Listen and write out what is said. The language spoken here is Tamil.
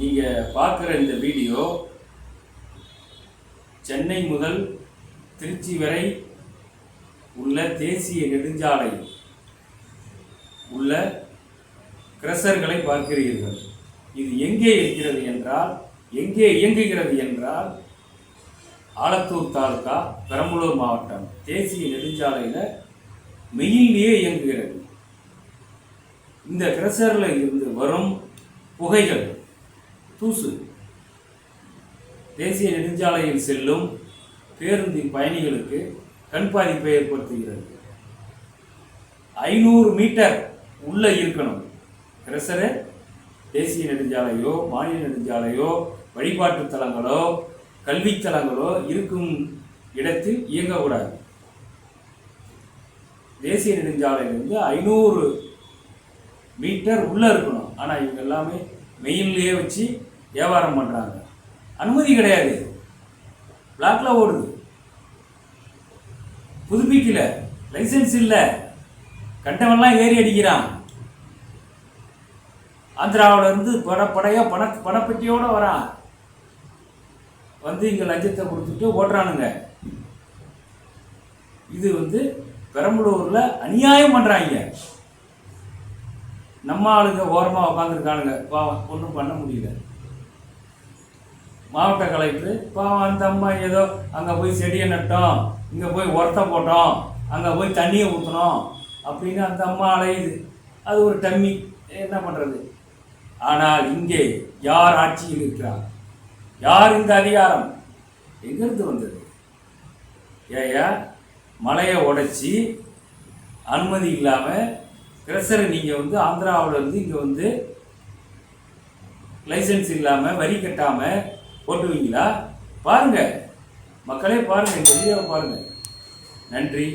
நீங்கள் பார்க்குற இந்த வீடியோ சென்னை முதல் திருச்சி வரை உள்ள தேசிய நெடுஞ்சாலை உள்ள கிரசர்களை பார்க்கிறீர்கள். இது எங்கே இருக்கிறது என்றால் எங்கே இயங்குகிறது என்றால் ஆலத்தூர் தாலுகா பெரம்பலூர் மாவட்டம். தேசிய நெடுஞ்சாலையில் மெயிலே இயங்குகிறது. இந்த கிரசரில் இருந்து வரும் புகைகள் தூசு தேசிய நெடுஞ்சாலையில் செல்லும் பேருந்தின் பயணிகளுக்கு கண் பாதிப்பை ஏற்படுத்துகிறது. ஐநூறு மீட்டர் உள்ளே இருக்கணும். கிரசரு தேசிய நெடுஞ்சாலையோ மாநில நெடுஞ்சாலையோ வழிபாட்டு தலங்களோ கல்வித் தலங்களோ இருக்கும் இடத்தில் இயங்கக்கூடாது. தேசிய நெடுஞ்சாலையிலிருந்து ஐநூறு மீட்டர் உள்ளே இருக்கணும். ஆனால் இவங்க எல்லாமே மெயின்லேயே வச்சு வியாபாரம் பண்ணுறாங்க அனுமதி கிடையாது. பிளாக்ல ஓடுது. புதுப்பிக்கல. லைசன்ஸ் இல்லை. கண்டவன்லாம் ஏறி அடிக்கிறான். ஆந்திராவிலேருந்து இருந்து பட பண பணப்பெட்டியோட வரான். வந்து இங்கே லஞ்சத்தை கொடுத்துட்டு ஓட்டுறானுங்க இது வந்து பெரம்பலூரில் அநியாயம் பண்ணுறாங்க நம்ம ஆளுங்க ஓரமாக உட்காந்துருக்கானுங்க பாவம் ஒன்றும் பண்ண முடியல. மாவட்ட கலெக்டர் பாவம் அந்த அம்மா ஏதோ அங்கே போய் செடியை நட்டோம் இங்கே போய் உரத்தை போட்டோம் அங்கே போய் தண்ணியை ஊற்றினோம் அப்படின்னு அந்த அம்மா அலையுது. அது ஒரு டம்மி. என்ன பண்ணுறது ஆனால் இங்கே யார் ஆட்சியில் இருக்கிறார்? யார் இந்த அதிகாரம்? எங்கிருந்து வந்தது? ஏயா மலையை உடைச்சி அனுமதி இல்லாமல் கிரசரை நீங்கள் வந்து ஆந்திராவிலேருந்து இங்கே வந்து லைசன்ஸ் இல்லாமல் வரி கட்டாமல் ஓட்டுவீங்களா பாருங்கள் மக்களே பாருங்கள் இந்த வீடியோவை பாருங்கள் நன்றி.